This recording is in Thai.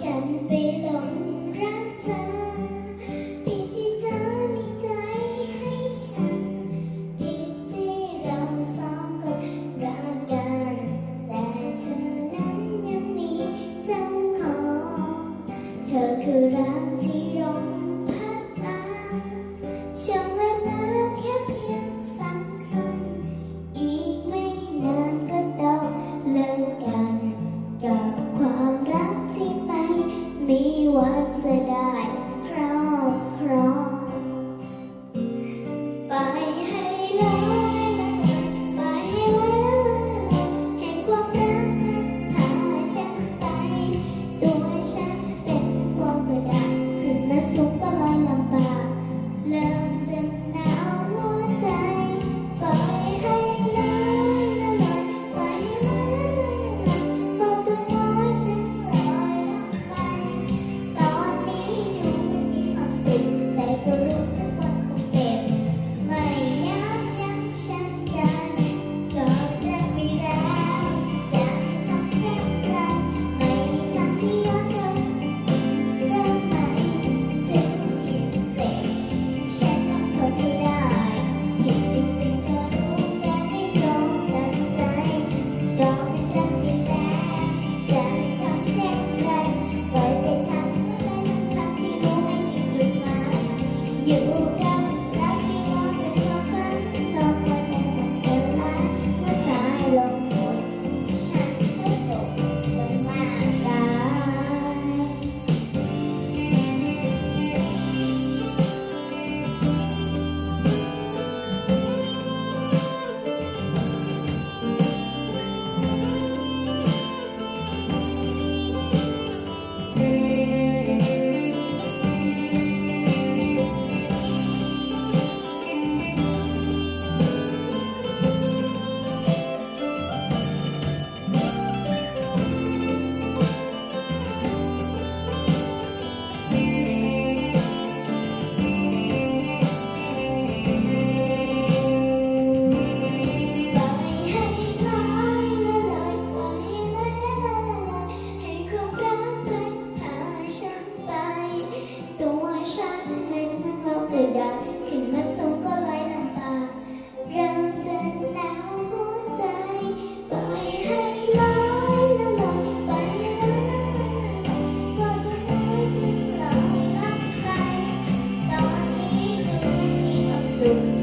ฉันไปหลงรักเธอผิดที่เธอมีใจให้ฉันผิดที่เราสองคนรักกัน แต่เธอนั้นยังมีเจ้าของ เธอคือรัก once a day. ดาขึ้นมาสูก็ลอยลำบาราจะหนาวหัวใจปล่อยให้ลอยละลอยไปละละละละว่าคนไหจึงลลับไป ตอนนี้ดูมันมีควสุ